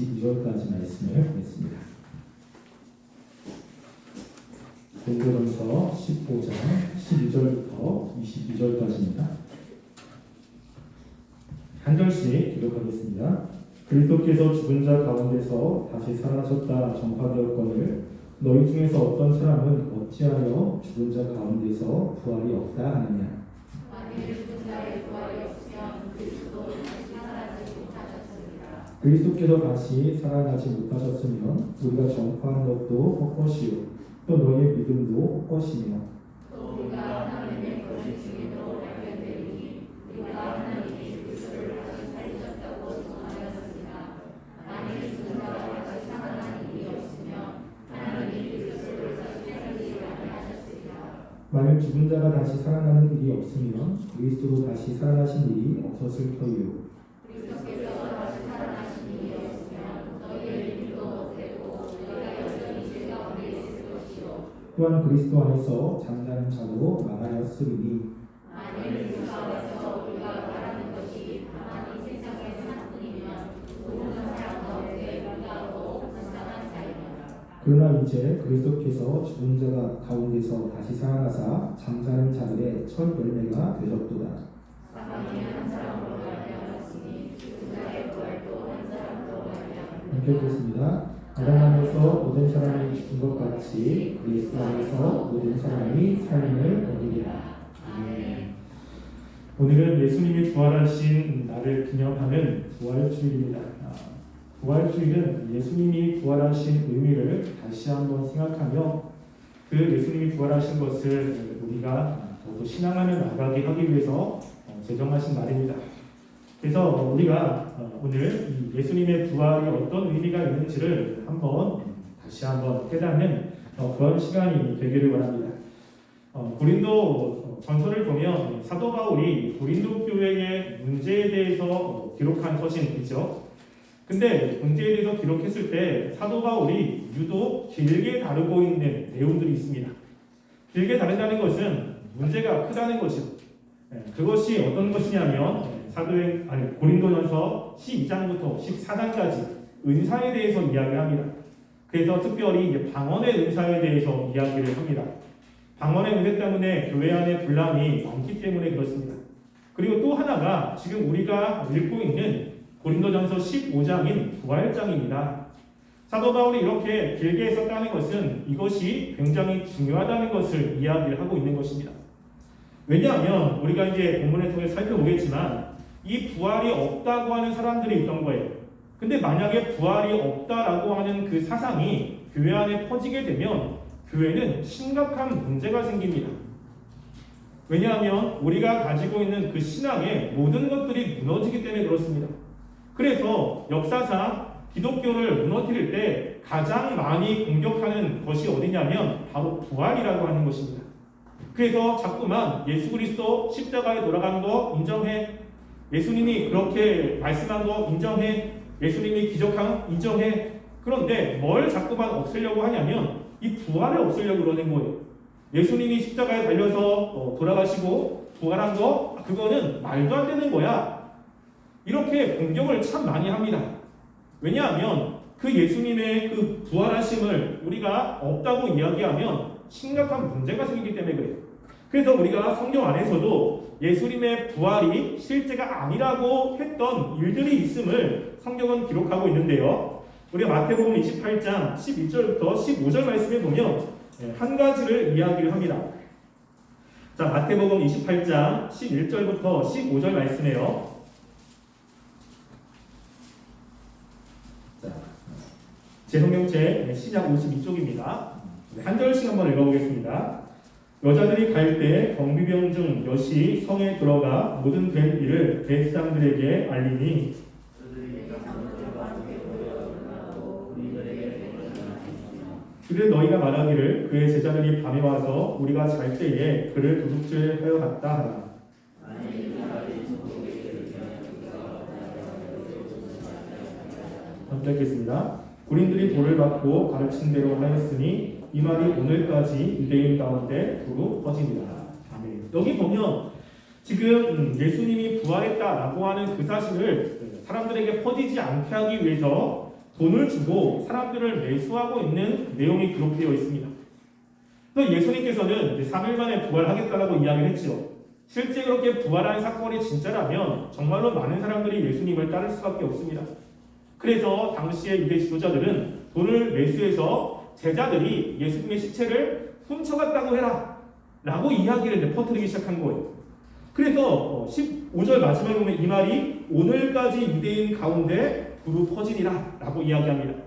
22절까지 말씀을 보겠습니다. 고린도전서 15장 12절부터 22절까지입니다. 한 절씩 기록하겠습니다. 그리스도께서 죽은 자 가운데서 다시 살아나셨다 전파되었거늘 너희 중에서 어떤 사람은 어찌하여 죽은 자 가운데서 부활이 없다 하느냐 그리스도께서 다시 살아나지 못하셨으면 우리가 전파한 것도 헛것이요. 또 너희의 믿음도 헛것이며. 만일 죽은 자가 다시 살아나는 일이 없으면 그리스도도 다시 살아나신 일이 없었을 터이요 또한 그리스도 안에서 잠자는 자도 망하였으리니 그러나 이제 그리스도께서 죽은 자가 가운데서 다시 살아나사 잠자는 자들의 첫 열매가 되셨도다. 읽겠습니다. 안에서 모든 사람이 죽은 것 같이 그리스도 안에서 모든 사람이 삶을 얻으리라. 아멘. 오늘은 예수님이 부활하신 날을 기념하는 부활주일입니다. 아, 부활주일은 예수님이 부활하신 의미를 다시 한번 생각하며 그 예수님이 부활하신 것을 우리가 더욱 신앙하며 나가게 하기 위해서 어, 제정하신 날입니다. 그래서 우리가 어, 오늘 이 예수님의 부활이 어떤 의미가 있는지를 한번 다시 한번 깨닫는 어, 그런 시간이 되기를 바랍니다. 어, 고린도 전서를 보면 사도 바울이 고린도 교회의 문제에 대해서 어, 기록한 서신이죠. 근데 문제에 대해서 기록했을 때 사도 바울이 유독 길게 다루고 있는 내용들이 있습니다. 길게 다룬다는 것은 문제가 크다는 것이죠. 네, 그것이 어떤 것이냐면 사도행 아니 고린도전서 12장부터 14장까지 은사에 대해서 이야기합니다. 그래서 특별히 이제 방언의 은사에 대해서 이야기를 합니다. 방언의 은혜 때문에 교회 안에 분란이 많기 때문에 그렇습니다. 그리고 또 하나가 지금 우리가 읽고 있는 고린도전서 15장인 부활장입니다. 사도 바울이 이렇게 길게 썼다는 것은 이것이 굉장히 중요하다는 것을 이야기를 하고 있는 것입니다. 왜냐하면 우리가 이제 본문을 통해 살펴보겠지만 이 부활이 없다고 하는 사람들이 있던 거예요. 근데 만약에 부활이 없다라고 하는 그 사상이 교회 안에 퍼지게 되면 교회는 심각한 문제가 생깁니다. 왜냐하면 우리가 가지고 있는 그 신앙의 모든 것들이 무너지기 때문에 그렇습니다. 그래서 역사상 기독교를 무너뜨릴 때 가장 많이 공격하는 것이 어디냐면 바로 부활이라고 하는 것입니다. 그래서 자꾸만 예수 그리스도 십자가에 돌아간 거 인정해. 예수님이 그렇게 말씀한 거 인정해. 예수님이 기적한 인정해. 그런데 뭘 자꾸만 없애려고 하냐면 이 부활을 없애려고 그러는 거예요. 예수님이 십자가에 달려서 어, 돌아가시고 부활한 거 그거는 말도 안 되는 거야. 이렇게 공격을 참 많이 합니다. 왜냐하면 그 예수님의 그 부활하심을 우리가 없다고 이야기하면 심각한 문제가 생기기 때문에 그래요. 그래서 우리가 성경 안에서도 예수님의 부활이 실제가 아니라고 했던 일들이 있음을 성경은 기록하고 있는데요. 우리 마태복음 28장 11절부터 15절 말씀에 보면 한 가지를 이야기를 합니다. 자, 마태복음 28장 11절부터 15절 말씀에요. 자, 제 성경책 시작 52쪽입니다. 한 절씩 한번 읽어보겠습니다. 여자들이 갈때 경비병 중 여시 성에 들어가 모든 된 일을 대제사장들에게 알리니 그를 너희가 말하기를 그의 제자들이 밤에 와서 우리가 잘 때에 그를 도둑질 하여 갔다 하라. 함께 읽겠습니다. 군인들이 돌을 받고 가르친 대로 하였으니 이 말이 오늘까지 유대인 가운데 두루 퍼집니다. 아멘. 여기 보면 지금 예수님이 부활했다라고 하는 그 사실을 사람들에게 퍼지지 않게 하기 위해서 돈을 주고 사람들을 매수하고 있는 내용이 기록되어 있습니다. 그래서 예수님께서는 이제 3일 만에 부활하겠다라고 이야기를 했죠. 실제 그렇게 부활한 사건이 진짜라면 정말로 많은 사람들이 예수님을 따를 수밖에 없습니다. 그래서 당시의 유대 지도자들은 돈을 매수해서 제자들이 예수님의 시체를 훔쳐갔다고 해라 라고 이야기를 퍼뜨리기 시작한 거예요. 그래서 15절 마지막에 보면 이 말이 오늘까지 유대인 가운데 두루 퍼지리라 라고 이야기합니다.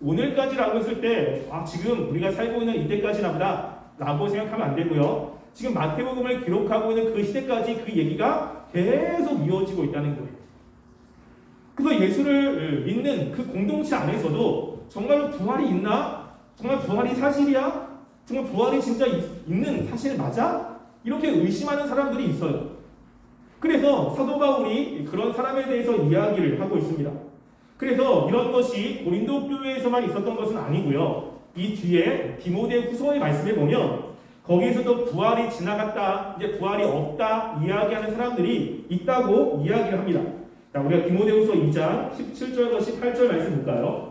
오늘까지라고 했을 때, 아, 지금 우리가 살고 있는 이때까지나 보다 라고 생각하면 안 되고요. 지금 마태복음을 기록하고 있는 그 시대까지 그 얘기가 계속 이어지고 있다는 거예요. 그래서 예수를 믿는 그 공동체 안에서도 정말로 부활이 있나? 정말 부활이 사실이야? 정말 부활이 진짜 있, 있는 사실 맞아? 이렇게 의심하는 사람들이 있어요. 그래서 사도 바울이 그런 사람에 대해서 이야기를 하고 있습니다. 그래서 이런 것이 고린도 교회에서만 있었던 것은 아니고요. 이 뒤에 디모데 후서의 말씀에 보면 거기에서도 부활이 지나갔다, 이제 부활이 없다 이야기하는 사람들이 있다고 이야기를 합니다. 자, 우리가 디모데후서 2장 17절과 18절 말씀 볼까요?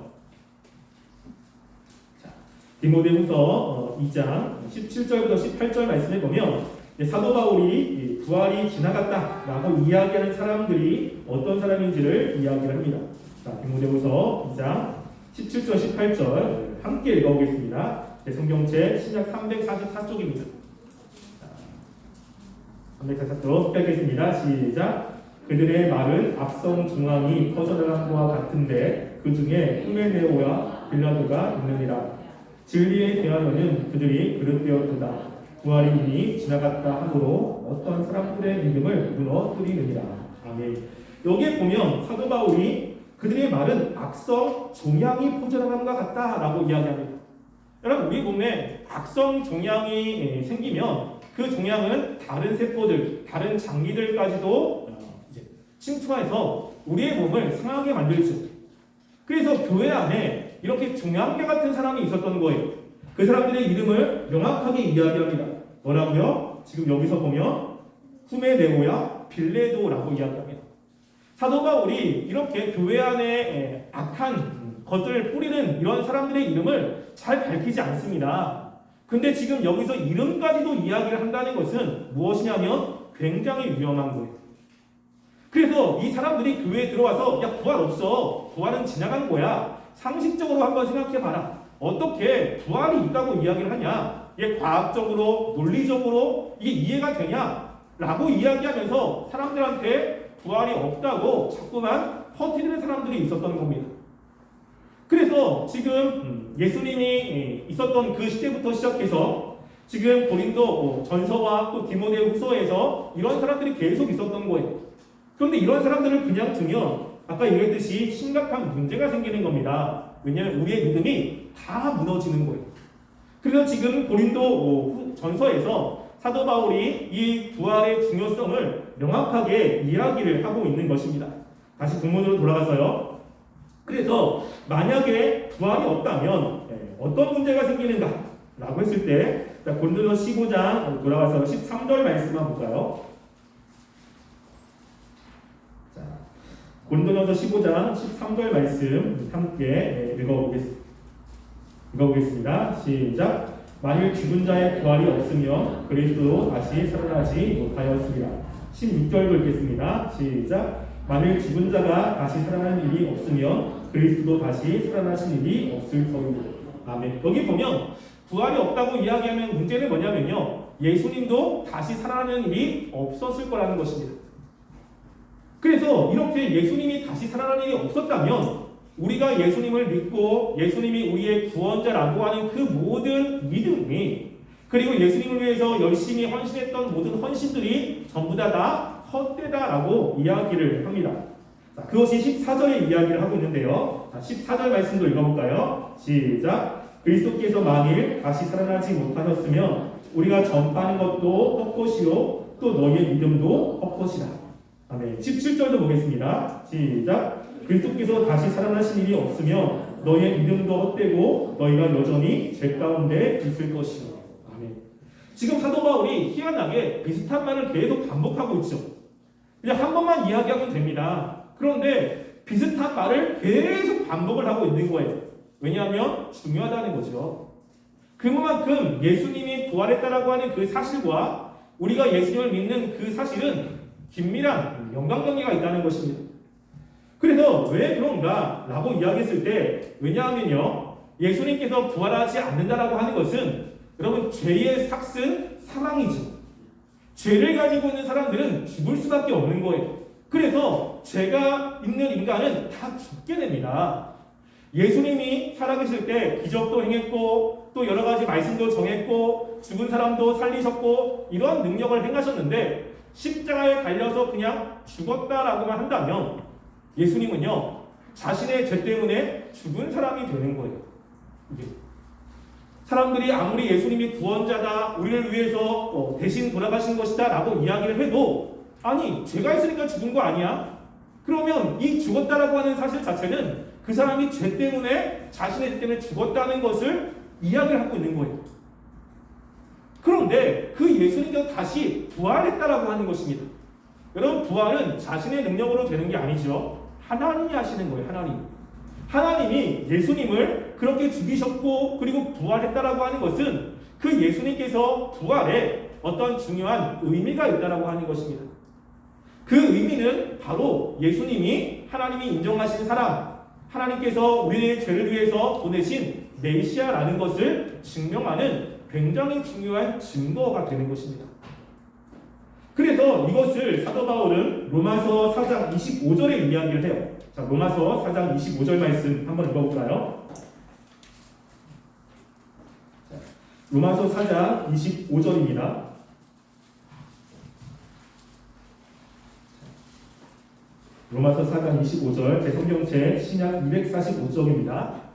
자, 디모데후서 어, 2장 17절부터 18절 말씀에 보면 사도 바울이 이 부활이 지나갔다라고 이야기하는 사람들이 어떤 사람인지를 이야기를 합니다. 자, 디모데후서 2장 17절 18절 함께 읽어보겠습니다. 제 성경책 신약 344쪽입니다. 344쪽 펴겠습니다. 시작. 그들의 말은 앞성 중앙이 퍼져나간 것과 같은데 그 중에 후메네오와 빌라도가 있느니라. 진리에 대하여는 그들이 그릇되었도다. 부활이 이미 지나갔다 하므로 어떤 사람들의 믿음을 무너뜨리느니라. 아멘. 여기에 보면 사도 바울이 그들의 말은 악성 종양이 것 같다라고 이야기합니다. 여러분 우리 몸에 악성 종양이 생기면 그 종양은 다른 세포들, 다른 장기들까지도 이제 침투해서 우리의 몸을 상하게 만들죠. 그래서 교회 안에 이렇게 종양계 같은 사람이 있었던 거예요. 그 사람들의 이름을 명확하게 이야기합니다. 뭐라고요? 지금 여기서 보면 후메네오야 빌레도라고 이야기합니다. 사도 바울이 이렇게 교회 안에 악한 것들을 뿌리는 이런 사람들의 이름을 잘 밝히지 않습니다. 근데 지금 여기서 이름까지도 이야기를 한다는 것은 무엇이냐면 굉장히 위험한 거예요. 그래서 이 사람들이 교회에 들어와서 야 부활 없어 부활은 지나간 거야 상식적으로 한번 생각해 봐라. 어떻게 부활이 있다고 이야기를 하냐? 이게 과학적으로 논리적으로 이게 이해가 되냐? 라고 이야기하면서 사람들한테 부활이 없다고 자꾸만 퍼뜨리는 사람들이 있었던 겁니다. 그래서 지금 예수님이 있었던 그 시대부터 시작해서 지금 고린도 전서와 또 디모데 후서에서 이런 사람들이 계속 있었던 거예요. 그런데 이런 사람들을 그냥 두면 아까 얘기했듯이 심각한 문제가 생기는 겁니다. 왜냐하면 우리의 믿음이 다 무너지는 거예요. 그래서 지금 고린도 전서에서 사도 바울이 이 부활의 중요성을 명확하게 이야기를 하고 있는 것입니다. 다시 본문으로 돌아가서요. 그래서 만약에 부활이 없다면 어떤 문제가 생기는가? 라고 했을 때 고린도서 15장 돌아가서 13절 말씀만 볼까요? 고린도전서 15장 13절 말씀 함께 읽어보겠습니다. 읽어보겠습니다. 시작. 만일 죽은 자의 부활이 없으면 그리스도 다시 살아나지 못하였습니다. 16절도 읽겠습니다. 시작. 만일 죽은 자가 다시 살아나는 일이 없으면 그리스도 다시 살아나신 일이 없을 터이고. 아멘. 여기 보면 부활이 없다고 이야기하면 문제는 뭐냐면요. 예수님도 다시 살아나는 일이 없었을 거라는 것입니다. 그래서 이렇게 예수님이 다시 살아나는 일이 없었다면 우리가 예수님을 믿고 예수님이 우리의 구원자라고 하는 그 모든 믿음이 그리고 예수님을 위해서 열심히 헌신했던 모든 헌신들이 전부 다 다 헛되다라고 이야기를 합니다. 자, 그것이 14절의 이야기를 하고 있는데요. 자, 14절 말씀도 읽어볼까요? 시작. 그리스도께서 만일 다시 살아나지 못하셨으면 우리가 전파하는 것도 헛것이요 또 너희의 믿음도 헛것이다. 아멘. 17절도 보겠습니다. 시작. 그리스도께서 다시 살아나신 일이 없으면 너희의 믿음도 헛되고 너희가 여전히 죄 가운데 있을 것이요. 아멘. 지금 사도 바울이 희한하게 비슷한 말을 계속 반복하고 있죠. 그냥 한 번만 이야기하면 됩니다. 그런데 비슷한 말을 계속 반복을 하고 있는 거예요. 왜냐하면 중요하다는 거죠. 그만큼 예수님이 부활했다라고 하는 그 사실과 우리가 예수님을 믿는 그 사실은 긴밀한 연관관계가 있다는 것입니다. 그래서 왜 그런가? 라고 이야기했을 때, 왜냐하면요, 예수님께서 부활하지 않는다라고 하는 것은 여러분, 죄의 삭슨 사망이죠. 죄를 가지고 있는 사람들은 죽을 수밖에 없는 거예요. 그래서 죄가 있는 인간은 다 죽게 됩니다. 예수님이 살아계실 때 기적도 행했고 또 여러 가지 말씀도 정했고 죽은 사람도 살리셨고 이런 능력을 행하셨는데 십자가에 달려서 그냥 죽었다라고만 한다면 예수님은요 자신의 죄 때문에 죽은 사람이 되는 거예요. 사람들이 아무리 예수님이 구원자다, 우리를 위해서 어, 대신 돌아가신 것이다 라고 이야기를 해도 아니 죄가 있으니까 죽은 거 아니야? 그러면 이 죽었다라고 하는 사실 자체는 그 사람이 죄 때문에 자신의 죄 때문에 죽었다는 것을 이야기를 하고 있는 거예요. 그런데 그 예수님께서 다시 부활했다라고 하는 것입니다. 여러분 부활은 자신의 능력으로 되는 게 아니죠. 하나님이 하시는 거예요. 하나님. 하나님이 예수님을 그렇게 죽이셨고 그리고 부활했다라고 하는 것은 그 예수님께서 부활에 어떤 중요한 의미가 있다라고 하는 것입니다. 그 의미는 바로 예수님이 하나님이 인정하신 사람, 하나님께서 우리의 죄를 위해서 보내신 메시아라는 것을 증명하는 굉장히 중요한 증거가 되는 것입니다. 그래서 이것을 사도 바울은 로마서 4장 25절에 이야기를 해요. 자, 로마서 4장 25절 말씀 한번 읽어볼까요? 자, 로마서 4장 25절입니다. 로마서 4장 25절 제 성경책 신약 245쪽입니다.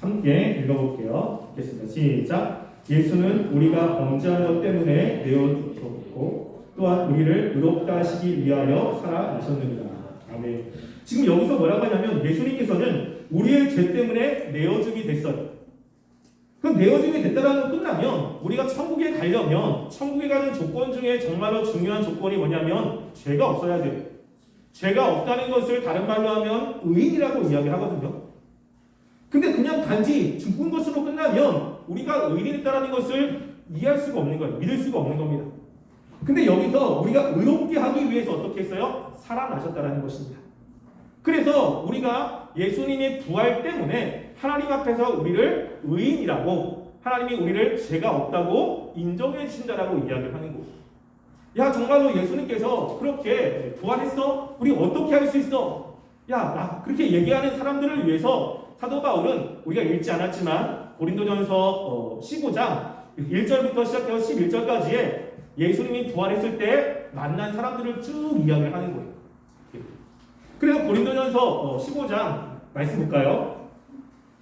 함께 읽어볼게요. 읽겠습니다. 시작. 예수는 우리가 범죄한 것 때문에 내어 주셨고 또한 우리를 의롭다 하시기 위하여 살아나셨느니라. 아멘. 지금 여기서 뭐라고 하냐면 예수님께서는 우리의 죄 때문에 내어주게 됐어요. 그 내어주게 됐다라는 거 끝나면 우리가 천국에 가려면 천국에 가는 조건 중에 정말로 중요한 조건이 뭐냐면 죄가 없어야 돼요. 죄가 없다는 것을 다른 말로 하면 의인이라고 이야기하거든요. 근데 그냥 단지 죽은 것으로 끝나면 우리가 의인이다라는 것을 이해할 수가 없는 거예요. 믿을 수가 없는 겁니다. 근데 여기서 우리가 의롭게 하기 위해서 어떻게 했어요? 살아나셨다라는 것입니다. 그래서 우리가 예수님의 부활 때문에 하나님 앞에서 우리를 의인이라고 하나님이 우리를 죄가 없다고 인정해 주신다라고 이야기를 하는 거예요. 야 정말로 예수님께서 그렇게 부활했어? 우리 어떻게 할 수 있어? 야 나 그렇게 얘기하는 사람들을 위해서 사도 바울은 우리가 읽지 않았지만 고린도전서 15장 1절부터 시작해서 11절까지에 예수님이 부활했을 때 만난 사람들을 쭉 이야기를 하는 거예요. 그래서 고린도전서 15장 말씀 볼까요?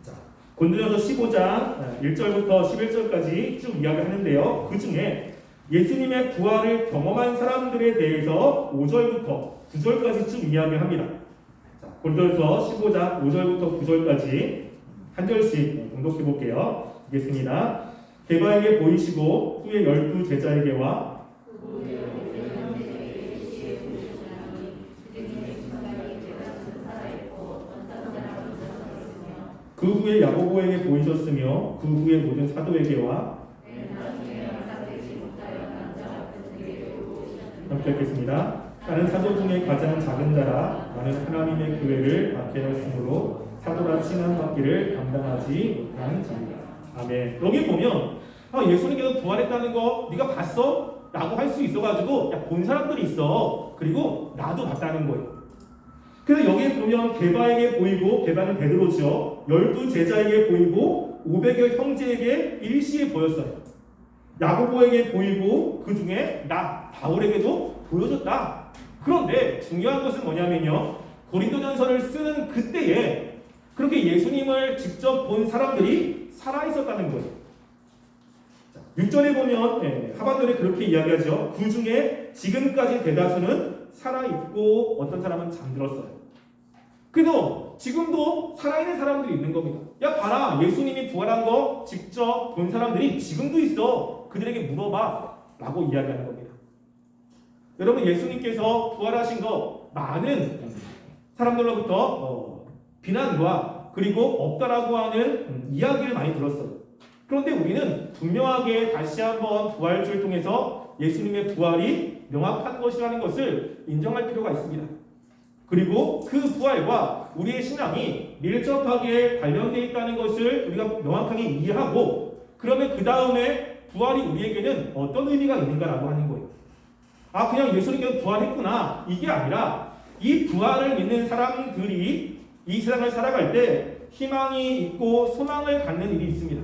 자, 고린도전서 15장 1절부터 11절까지 쭉 이야기하는데요. 그 중에 예수님의 부활을 경험한 사람들에 대해서 5절부터 9절까지 쭉 이야기합니다. 자, 고린도전서 15장 5절부터 9절까지 한 절씩 공독해 볼게요. 읽겠습니다. 개바에게 보이시고 후에 열두 제자에게와 그 후에 야고보에게 보이셨으며 그 후에 모든 사도에게와 함께 읽겠습니다. 나는 사도 중에 가장 작은 자라 나는 하나님의 교회를 맡겨졌으므로 사도라 칭함받기를 감당하지 못한 자이다. 아멘. 여기 보면 아, 예수님께서 부활했다는 거 네가 봤어? 라고 할 수 있어가지고 야, 본 사람들이 있어. 그리고 나도 봤다는 거예요. 그래서 여기에 보면 게바에게 보이고 게바는 베드로죠. 열두 제자에게 보이고 500여 형제에게 일시에 보였어요. 야고보에게 보이고 그 중에 나 바울에게도 보여줬다. 그런데 중요한 것은 뭐냐면요. 고린도전서를 쓰는 그때에 그렇게 예수님을 직접 본 사람들이 살아 있었다는 거예요. 6절에 보면 예, 하반절에 그렇게 이야기하죠. 그 중에 지금까지 대다수는 살아 있고 어떤 사람은 잠들었어요. 그래서 지금도 살아있는 사람들이 있는 겁니다. 야 봐라 예수님이 부활한 거 직접 본 사람들이 지금도 있어. 그들에게 물어봐 라고 이야기하는 겁니다. 여러분 예수님께서 부활하신 거 많은 사람들로부터 어, 비난과 그리고 없다라고 하는 음, 이야기를 많이 들었어요. 그런데 우리는 분명하게 다시 한번 부활주를 통해서 예수님의 부활이 명확한 것이라는 것을 인정할 필요가 있습니다. 그리고 그 부활과 우리의 신앙이 밀접하게 관련되어 있다는 것을 우리가 명확하게 이해하고 그러면 그 다음에 부활이 우리에게는 어떤 의미가 있는가라고 하는. 아 그냥 예수님께서 부활했구나 이게 아니라 이 부활을 믿는 사람들이 이 세상을 살아갈 때 희망이 있고 소망을 갖는 일이 있습니다.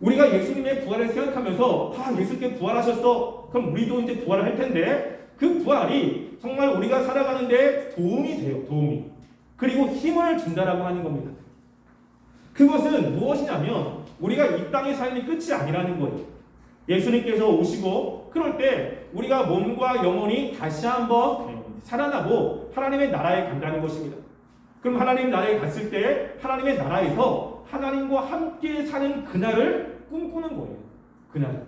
우리가 예수님의 부활을 생각하면서 아 예수님께 부활하셨어 그럼 우리도 이제 부활을 할 텐데 그 부활이 정말 우리가 살아가는데 도움이 돼요 도움이 그리고 힘을 준다라고 하는 겁니다. 그것은 무엇이냐면 우리가 이 땅의 삶이 끝이 아니라는 거예요. 예수님께서 오시고 그럴 때 우리가 몸과 영혼이 다시 한번 살아나고 하나님의 나라에 간다는 것입니다. 그럼 하나님 나라에 갔을 때 하나님의 나라에서 하나님과 함께 사는 그날을 꿈꾸는 거예요. 그날.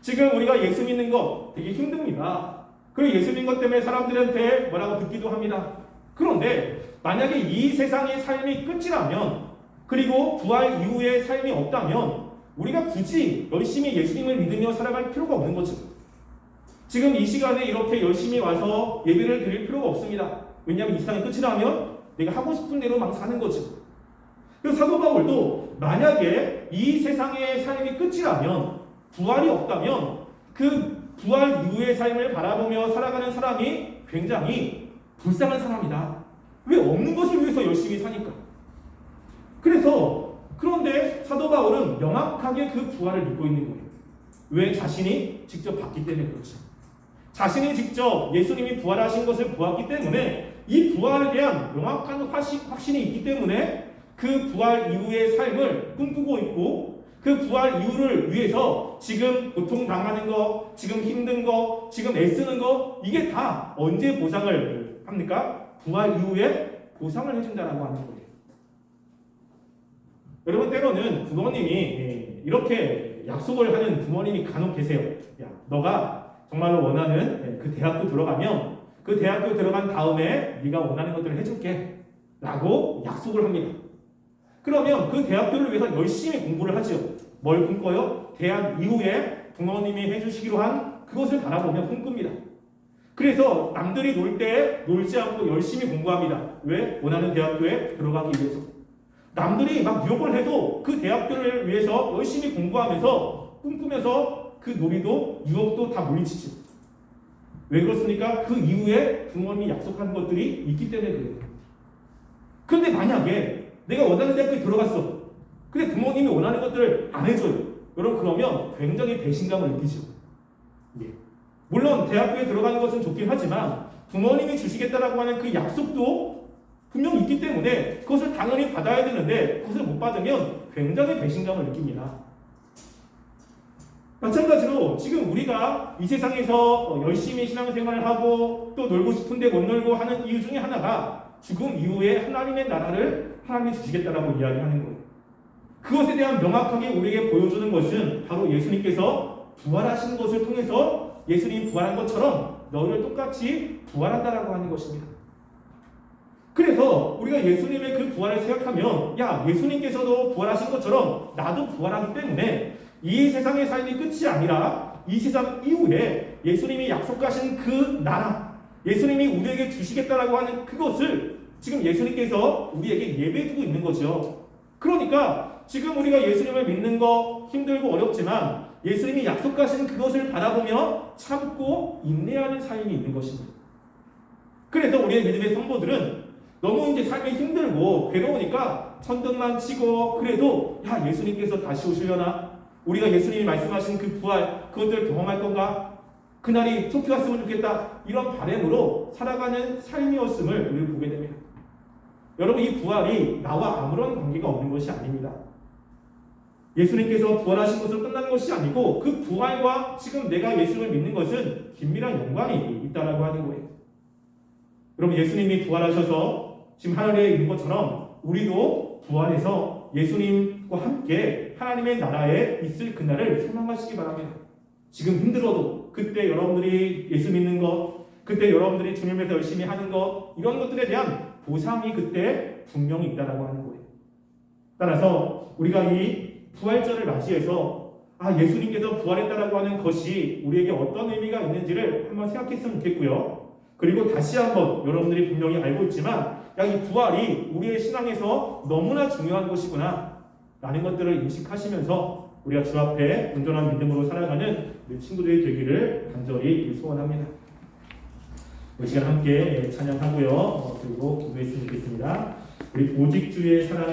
지금 우리가 예수 믿는 거 되게 힘듭니다. 그리고 예수 믿는 것 때문에 사람들한테 뭐라고 듣기도 합니다. 그런데 만약에 이 세상의 삶이 끝이라면 그리고 부활 이후의 삶이 없다면 우리가 굳이 열심히 예수님을 믿으며 살아갈 필요가 없는 거죠. 지금 이 시간에 이렇게 열심히 와서 예배를 드릴 필요가 없습니다. 왜냐하면 이 세상이 끝이라면 내가 하고 싶은 대로 막 사는 거죠. 그래서 사도 바울도 만약에 이 세상의 삶이 끝이라면 부활이 없다면 그 부활 이후의 삶을 바라보며 살아가는 사람이 굉장히 불쌍한 사람이다. 왜 없는 것을 위해서 열심히 사니까. 그래서 그런데 사도 바울은 명확하게 그 부활을 믿고 있는 거예요. 왜 자신이 직접 봤기 때문에 그렇죠. 자신이 직접 예수님이 부활하신 것을 보았기 때문에 이 부활에 대한 명확한 확신, 확신이 있기 때문에 그 부활 이후의 삶을 꿈꾸고 있고 그 부활 이후를 위해서 지금 고통당하는 거, 지금 힘든 거, 지금 애쓰는 거 이게 다 언제 보상을 합니까? 부활 이후에 보상을 해준다라고 하는 거예요. 여러분 때로는 부모님이 예, 이렇게 약속을 하는 부모님이 간혹 계세요. 야, 너가 정말로 원하는 예, 그 대학교 들어가면 그 대학교 들어간 다음에 네가 원하는 것들을 해줄게 라고 약속을 합니다. 그러면 그 대학교를 위해서 열심히 공부를 하죠. 뭘 꿈꿔요? 대학 이후에 부모님이 해주시기로 한 그것을 바라보며 꿈꿉니다. 그래서 남들이 놀 때 놀지 않고 열심히 공부합니다. 왜? 원하는 대학교에 들어가기 위해서. 남들이 막 유혹을 해도 그 대학교를 위해서 열심히 공부하면서 꿈꾸면서 그 놀이도 유혹도 다 물리치죠. 왜 그렇습니까? 그 이후에 부모님이 약속한 것들이 있기 때문에 그래요. 그런데 만약에 내가 원하는 대학교에 들어갔어. 근데 부모님이 원하는 것들을 안 해줘요. 여러분 그러면 굉장히 배신감을 느끼죠. 예. 물론 대학교에 들어가는 것은 좋긴 하지만 부모님이 주시겠다라고 하는 그 약속도 분명히 있기 때문에 그것을 당연히 받아야 되는데 그것을 못 받으면 굉장히 배신감을 느낍니다. 마찬가지로 지금 우리가 이 세상에서 어, 열심히 신앙생활을 하고 또 놀고 싶은데 못 놀고 하는 이유 중에 하나가 죽음 이후에 하나님의 나라를 하나님이 주시겠다라고 이야기하는 거예요. 그것에 대한 명확하게 우리에게 보여주는 것은 바로 예수님께서 부활하신 것을 통해서 예수님이 부활한 것처럼 너희를 똑같이 부활한다라고 하는 것입니다. 그래서 우리가 예수님의 그 부활을 생각하면 야 예수님께서도 부활하신 것처럼 나도 부활하기 때문에 이 세상의 삶이 끝이 아니라 이 세상 이후에 예수님이 약속하신 그 나라 예수님이 우리에게 주시겠다라고 하는 그것을 지금 예수님께서 우리에게 예배해주고 있는 거죠. 그러니까 지금 우리가 예수님을 믿는 거 힘들고 어렵지만 예수님이 약속하신 그것을 바라보며 참고 인내하는 삶이 있는 것입니다. 그래서 우리의 믿음의 성도들은 너무 이제 삶이 힘들고 괴로우니까 천둥만 치고 그래도 야 예수님께서 다시 오시려나 우리가 예수님이 말씀하신 그 부활 그것들을 경험할 건가 그날이 속히 왔으면 좋겠다 이런 바램으로 살아가는 삶이었음을 우리 보게 됩니다. 여러분 이 부활이 나와 아무런 관계가 없는 것이 아닙니다. 예수님께서 부활하신 것으로 끝난 것이 아니고 그 부활과 지금 내가 예수님을 믿는 것은 긴밀한 연관이 있다라고 하는 거예요. 여러분 예수님이 부활하셔서 지금 하늘에 있는 것처럼 우리도 부활해서 예수님과 함께 하나님의 나라에 있을 그날을 소망하시기 바랍니다. 지금 힘들어도 그때 여러분들이 예수 믿는 것 그때 여러분들이 주님에서 열심히 하는 것 이런 것들에 대한 보상이 그때 분명히 있다라고 하는 거예요. 따라서 우리가 이 부활절을 맞이해서 아 예수님께서 부활했다라고 하는 것이 우리에게 어떤 의미가 있는지를 한번 생각했으면 좋겠고요. 그리고 다시 한번 여러분들이 분명히 알고 있지만 야 이 부활이 우리의 신앙에서 너무나 중요한 것이구나 라는 것들을 인식하시면서 우리가 주 앞에 온전한 믿음으로 살아가는 우리 친구들이 되기를 간절히 소원합니다. 이 시간 함께 찬양하고요. 어, 그리고 기도했으면 좋겠습니다. 우리 오직 주의 사랑